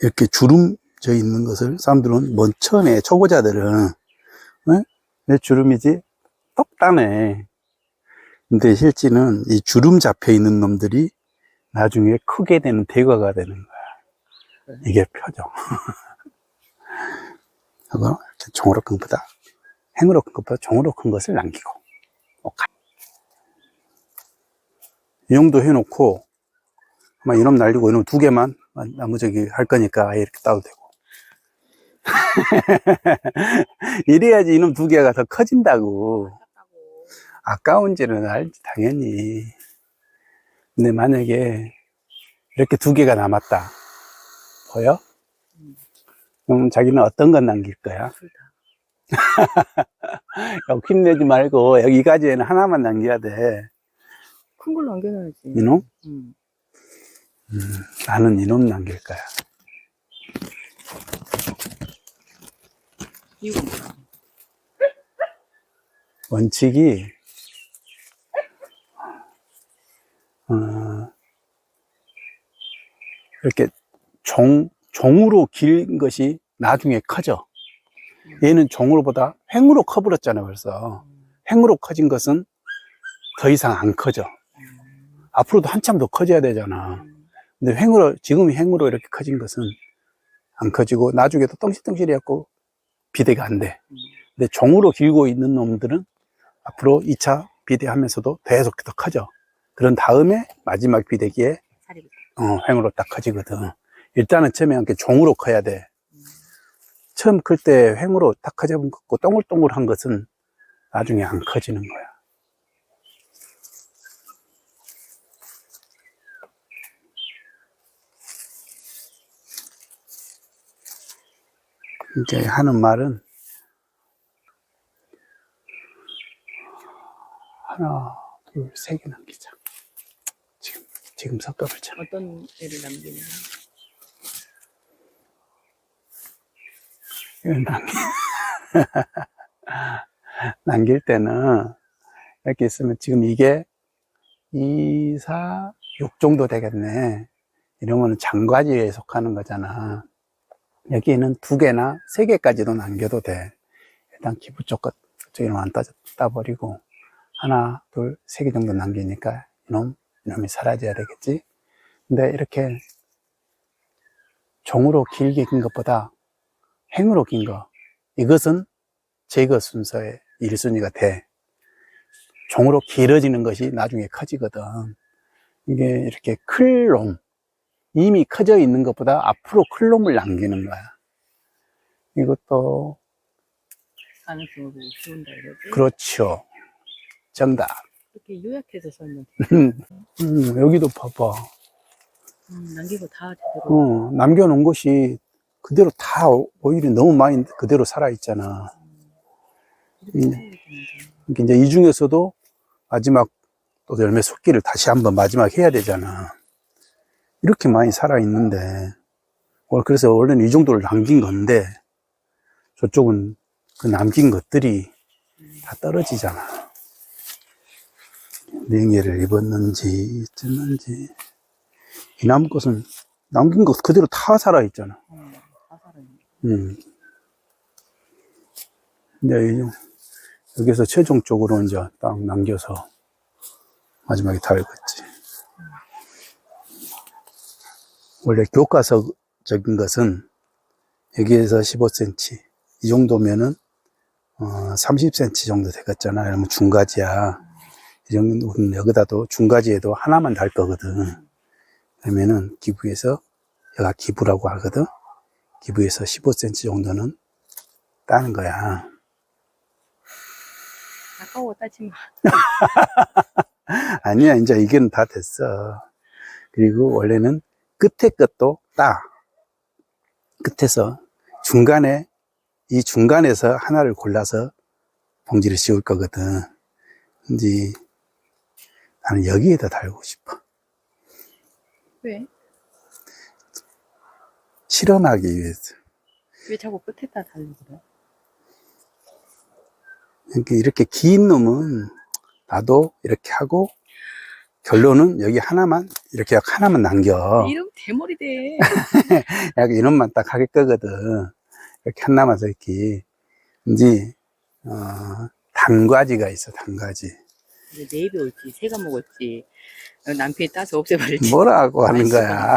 이렇게 주름져 있는 것을 사람들은 먼 처음에 초보자들은 어? 왜 주름이지? 똑 따네. 근데 실제는 이 주름 잡혀 있는 놈들이 나중에 크게 되는 대과가 되는 거야. 이게 표정. 그거 이렇게 종으로 큰 것보다 행으로 큰 것보다 종으로 큰 것을 남기고 이 정도 해놓고 아마 이놈 날리고 이놈 두 개만 나무 저기 할 거니까 아예 이렇게 따도 되고 이래야지 이놈 두 개가 더 커진다고. 아까운지는 알지 당연히 근데 만약에 이렇게 두 개가 남았다 보여? 그럼 자기는 어떤 건 남길 거야? 욕심내지 말고 여기 이 가지에는 하나만 남겨야 돼 큰 걸 남겨놔야지. 이놈? 응. 나는 이놈 남길 거야? 원칙이 어, 이렇게 종 종으로 긴 것이 나중에 커져. 얘는 종으로보다 횡으로 커버렸잖아 벌써. 횡으로 커진 것은 더 이상 안 커져. 앞으로도 한참 더 커져야 되잖아. 근데 횡으로 지금 횡으로 이렇게 커진 것은 안 커지고 나중에도 덩실덩실해갖고 비대가 안 돼. 근데 종으로 길고 있는 놈들은 앞으로 2차 비대하면서도 계속 더 커져. 그런 다음에 마지막 비대기에 어, 횡으로 딱 커지거든. 일단은 처음에 이렇게 종으로 커야 돼. 처음 클 때 횡으로 딱 커져본 거고 동글동글한 것은 나중에 안 커지는 거야. 이제 하는 말은 하나, 둘, 세 개 남기자. 지금, 지금 섞어보자. 어떤 애를 남기냐? 이건 남기, 남길 때는 이렇게 있으면 지금 이게 2, 4, 6 정도 되겠네. 이러면 장과지에 속하는 거잖아. 여기는 두 개나 세 개까지도 남겨도 돼. 일단 기부 쪽 것, 저기는 안 따, 따버리고, 하나, 둘, 세 개 정도 남기니까 이놈, 이놈이 사라져야 되겠지. 근데 이렇게 종으로 길게 긴 것보다 행으로 긴 거, 이것은 제거 순서의 1순위가 돼. 종으로 길어지는 것이 나중에 커지거든. 이게 이렇게 클 놈, 이미 커져 있는 것보다 앞으로 클 놈을 남기는 거야. 이것도, 가능성을 보고 키운다 이거지? 그렇죠. 정답. 이렇게 요약해서 설명. 음, 여기도 봐봐. 음, 남기고 다 제대로. 어, 남겨놓은 것이 그대로 다 오일이 너무 많이 그대로 살아있잖아. 이렇게 음. 이제 이 중에서도 마지막 또 열매 속기를 다시 한번 마지막 해야 되잖아. 이렇게 많이 살아있는데, 원- 그래서 원래는 이 정도를 남긴 건데, 저쪽은 그 남긴 것들이 다 떨어지잖아. 냉해를 입었는지, 어쨌는지. 이 나무 꽃은 남긴 것 그대로 다 살아있잖아. 어, 다 살아있네. 음. 이제 이- 여기서 최종적으로 이제 딱 남겨서 마지막에 달겠지. 원래 교과서적인 것은 여기에서 15cm 이 정도면은 어, 30cm 정도 되겠잖아. 그러면 중가지야. 이 정도는 여기다도 중가지에도 하나만 달 거거든. 그러면은 기부에서 여가 기부라고 하거든. 기부에서 15cm 정도는 따는 거야. 아까워 따지 마. 아니야, 이제 이건 다 됐어. 그리고 원래는 끝에 것도 따. 끝에서 중간에, 이 중간에서 하나를 골라서 봉지를 씌울 거거든. 이제 나는 여기에다 달고 싶어. 왜? 실험하기 위해서. 왜 자꾸 끝에다 달리고 그래? 이렇게, 이렇게 긴 놈은 나도 이렇게 하고 결론은 여기 하나만, 이렇게 하나만 남겨. 이름 대머리 돼. 약간 이런만 딱 하길 거거든. 이렇게 하나만 더 이렇게. 이제, 어, 단가지가 있어, 단가지. 이제 내입에 올지 새가 먹을지 남편이 따서 없애버릴지. 뭐라고 하는. 거야.